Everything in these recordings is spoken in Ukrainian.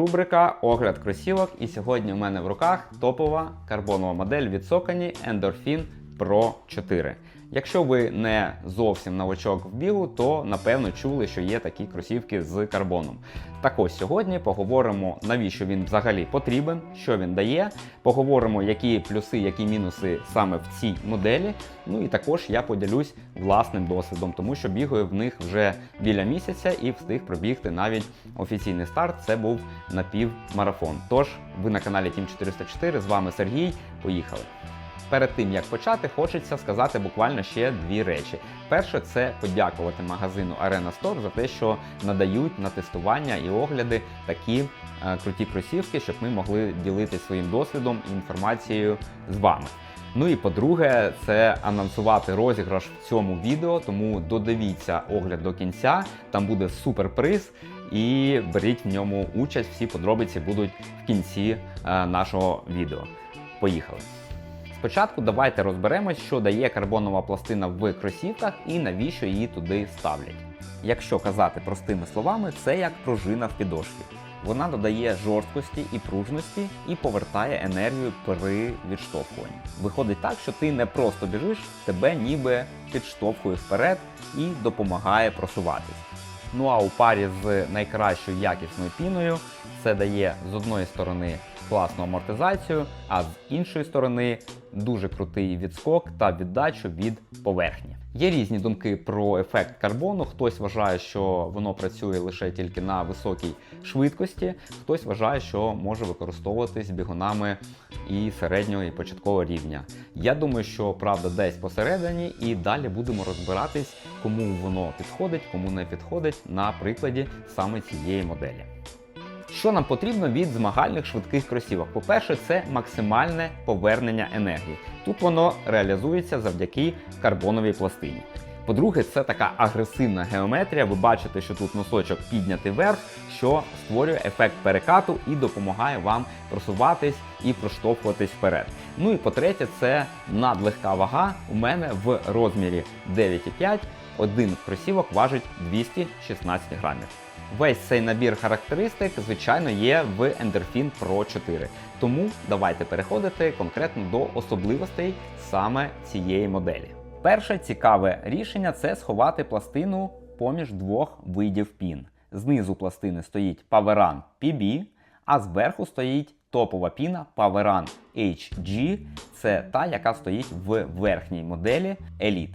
рубрика Огляд кросівок. І сьогодні в мене в руках топова карбонова модель від Socony Endorphin Pro 4. Якщо ви не зовсім новачок в бігу, то напевно чули, що є такі кросівки з карбоном. Так ось сьогодні поговоримо, навіщо він взагалі потрібен, що він дає. Поговоримо, які плюси, які мінуси саме в цій моделі. Ну і також я поділюсь власним досвідом, тому що бігаю в них вже біля місяця і встиг пробігти навіть офіційний старт. Це був напівмарафон. Тож ви на каналі Team 404, з вами Сергій. Поїхали. Перед тим як почати, хочеться сказати буквально ще дві речі. Перше, це подякувати магазину Arena Store за те, що надають на тестування і огляди такі е, круті кросівки, щоб ми могли ділитися своїм досвідом і інформацією з вами. Ну і по-друге, це анонсувати розіграш в цьому відео, тому додивіться огляд до кінця. Там буде суперприз, і беріть в ньому участь. Всі подробиці будуть в кінці е, нашого відео. Поїхали! Спочатку давайте розберемось, що дає карбонова пластина в кросівках і навіщо її туди ставлять. Якщо казати простими словами, це як пружина в підошві. Вона додає жорсткості і пружності і повертає енергію при відштовхуванні. Виходить так, що ти не просто біжиш, тебе ніби підштовхує вперед і допомагає просуватись. Ну а у парі з найкращою якісною піною це дає з одної сторони класну амортизацію, а з іншої сторони дуже крутий відскок та віддачу від поверхні. Є різні думки про ефект карбону. Хтось вважає, що воно працює лише тільки на високій швидкості, хтось вважає, що може використовуватись бігунами і середнього і початкового рівня. Я думаю, що правда десь посередині, і далі будемо розбиратись, кому воно підходить, кому не підходить на прикладі саме цієї моделі. Що нам потрібно від змагальних швидких кросівок? По-перше, це максимальне повернення енергії. Тут воно реалізується завдяки карбоновій пластині. По-друге, це така агресивна геометрія. Ви бачите, що тут носочок піднятий вверх, що створює ефект перекату і допомагає вам просуватись і проштовхуватись вперед. Ну і по-третє, це надлегка вага. У мене в розмірі 9,5. Один кросівок важить 216 грамів. Весь цей набір характеристик, звичайно, є в Endorphin Pro 4. Тому давайте переходити конкретно до особливостей саме цієї моделі. Перше цікаве рішення це сховати пластину поміж двох видів пін. Знизу пластини стоїть Poweran PB, а зверху стоїть топова піна Poweran HG. Це та, яка стоїть в верхній моделі Elite.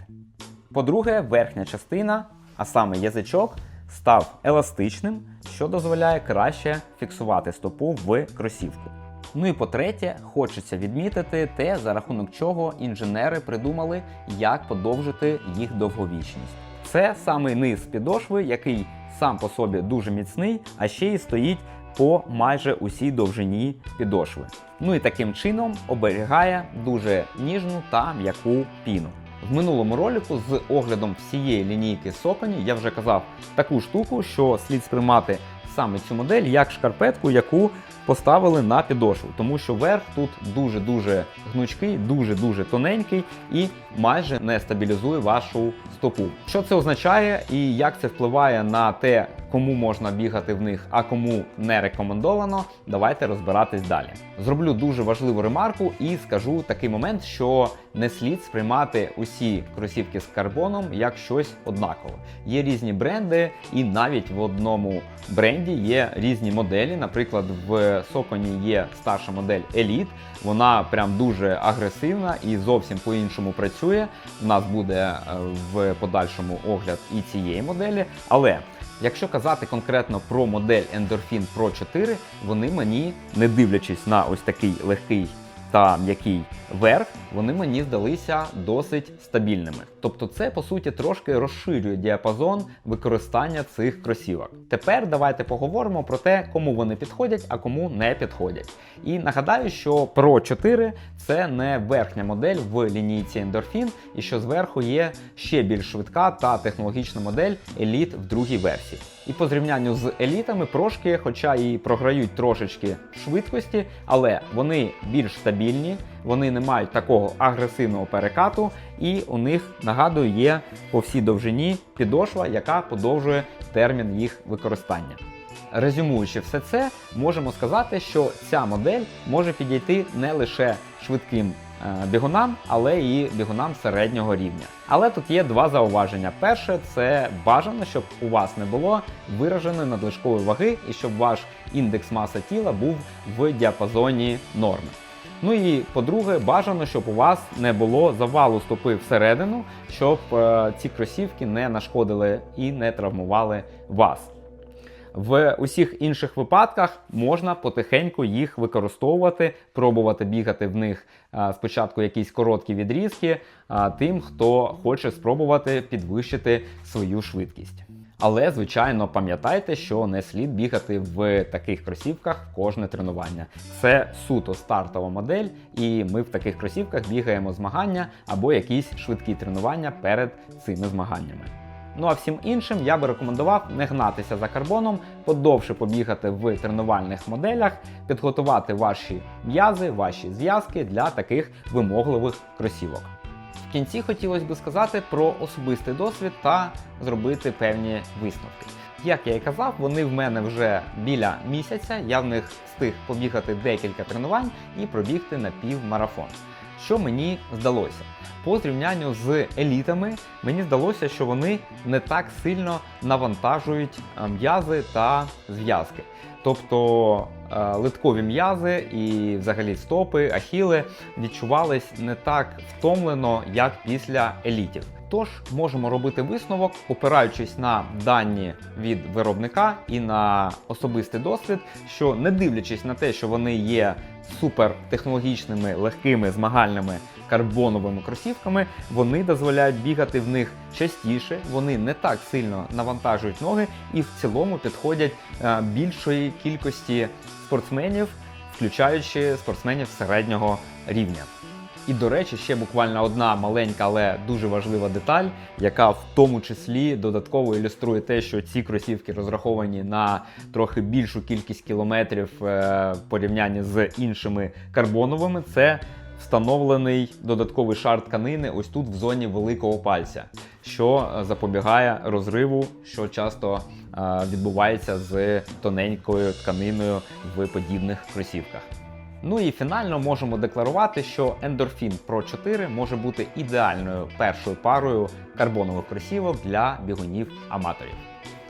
По-друге, верхня частина, а саме язичок, став еластичним, що дозволяє краще фіксувати стопу в кросівку. Ну і по-третє, хочеться відмітити те, за рахунок чого інженери придумали, як подовжити їх довговічність. Це самий низ підошви, який сам по собі дуже міцний, а ще й стоїть по майже усій довжині підошви. Ну і таким чином оберігає дуже ніжну та м'яку піну. В минулому ролику з оглядом всієї лінійки Socony я вже казав таку штуку, що слід сприймати саме цю модель як шкарпетку, яку поставили на підошву, тому що верх тут дуже-дуже гнучкий, дуже-дуже тоненький і майже не стабілізує вашу стопу. Що це означає і як це впливає на те, кому можна бігати в них, а кому не рекомендовано, давайте розбиратись далі. Зроблю дуже важливу ремарку і скажу такий момент, що не слід сприймати усі кросівки з карбоном як щось однакове. Є різні бренди, і навіть в одному бренді є різні моделі. Наприклад, в Socony є старша модель Elite, вона прям дуже агресивна і зовсім по-іншому працює. У нас буде е, в подальшому огляд і цієї моделі. Але Якщо казати конкретно про модель Endorphin Pro 4, вони мені, не дивлячись на ось такий легкий та м'який верх, вони мені здалися досить стабільними. Тобто, це по суті трошки розширює діапазон використання цих кросівок. Тепер давайте поговоримо про те, кому вони підходять, а кому не підходять. І нагадаю, що Pro 4 це не верхня модель в лінійці Endorphin, і що зверху є ще більш швидка та технологічна модель Elite в другій версії. І по зрівнянню з елітами прошки, хоча і програють трошечки швидкості, але вони більш стабільні, вони не мають такого агресивного перекату, і у них, нагадую, є по всій довжині підошва, яка подовжує термін їх використання. резюмуючи все це, можемо сказати, що ця модель може підійти не лише швидким бігунам, але і бігунам середнього рівня. Але тут є два зауваження. Перше, це бажано, щоб у вас не було вираженої надлишкової ваги і щоб ваш індекс маси тіла був в діапазоні норми. Ну і по-друге, бажано, щоб у вас не було завалу стопи всередину, щоб е, ці кросівки не нашкодили і не травмували вас. В усіх інших випадках можна потихеньку їх використовувати, пробувати бігати в них спочатку якісь короткі відрізки, тим, хто хоче спробувати підвищити свою швидкість. Але, звичайно, пам'ятайте, що не слід бігати в таких кросівках в кожне тренування. Це суто стартова модель, і ми в таких кросівках бігаємо змагання або якісь швидкі тренування перед цими змаганнями. Ну а всім іншим я би рекомендував не гнатися за карбоном, подовше побігати в тренувальних моделях, підготувати ваші м'язи, ваші зв'язки для таких вимогливих кросівок. В кінці хотілося би сказати про особистий досвід та зробити певні висновки. Як я і казав, вони в мене вже біля місяця. Я в них встиг побігати декілька тренувань і пробігти на півмарафон. Що мені здалося? По зрівнянню з елітами, мені здалося, що вони не так сильно навантажують е, м'язи та зв'язки. Тобто е, литкові м'язи і взагалі стопи, ахіли відчувались не так втомлено, як після елітів. Тож можемо робити висновок, опираючись на дані від виробника і на особистий досвід, що не дивлячись на те, що вони є супертехнологічними, легкими змагальними карбоновими кросівками, вони дозволяють бігати в них частіше, вони не так сильно навантажують ноги і в цілому підходять е, більшої кількості спортсменів, включаючи спортсменів середнього рівня. І до речі, ще буквально одна маленька, але дуже важлива деталь, яка в тому числі додатково ілюструє те, що ці кросівки розраховані на трохи більшу кількість кілометрів е, в порівнянні з іншими карбоновими. Це встановлений додатковий шар тканини ось тут в зоні великого пальця, що запобігає розриву, що часто е, відбувається з тоненькою тканиною в подібних кросівках. Ну і фінально можемо декларувати, що Endorphin Pro 4 може бути ідеальною першою парою карбонових кросівок для бігунів-аматорів.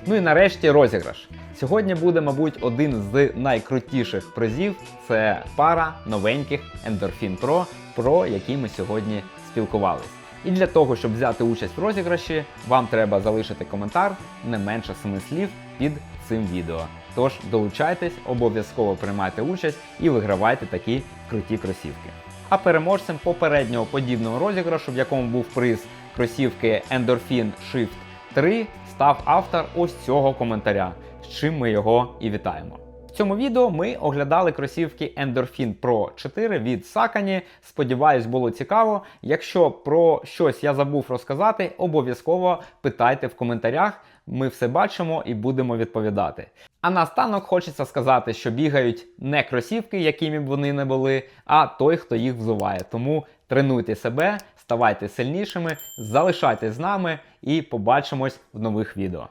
Ну і нарешті розіграш. Сьогодні буде, мабуть, один з найкрутіших призів. Це пара новеньких Endorphin Pro, про які ми сьогодні спілкувались. І для того, щоб взяти участь в розіграші, вам треба залишити коментар не менше 7 слів під цим відео. Тож долучайтесь, обов'язково приймайте участь і вигравайте такі круті кросівки. А переможцем попереднього подібного розіграшу, в якому був приз кросівки Endorphin Shift 3, став автор ось цього коментаря, з чим ми його і вітаємо. В цьому відео ми оглядали кросівки Endorphin Pro 4 від Sakani. Сподіваюсь, було цікаво. Якщо про щось я забув розказати, обов'язково питайте в коментарях. Ми все бачимо і будемо відповідати. А наостанок хочеться сказати, що бігають не кросівки, якими б вони не були, а той, хто їх взуває. Тому тренуйте себе, ставайте сильнішими, залишайтесь з нами і побачимось в нових відео.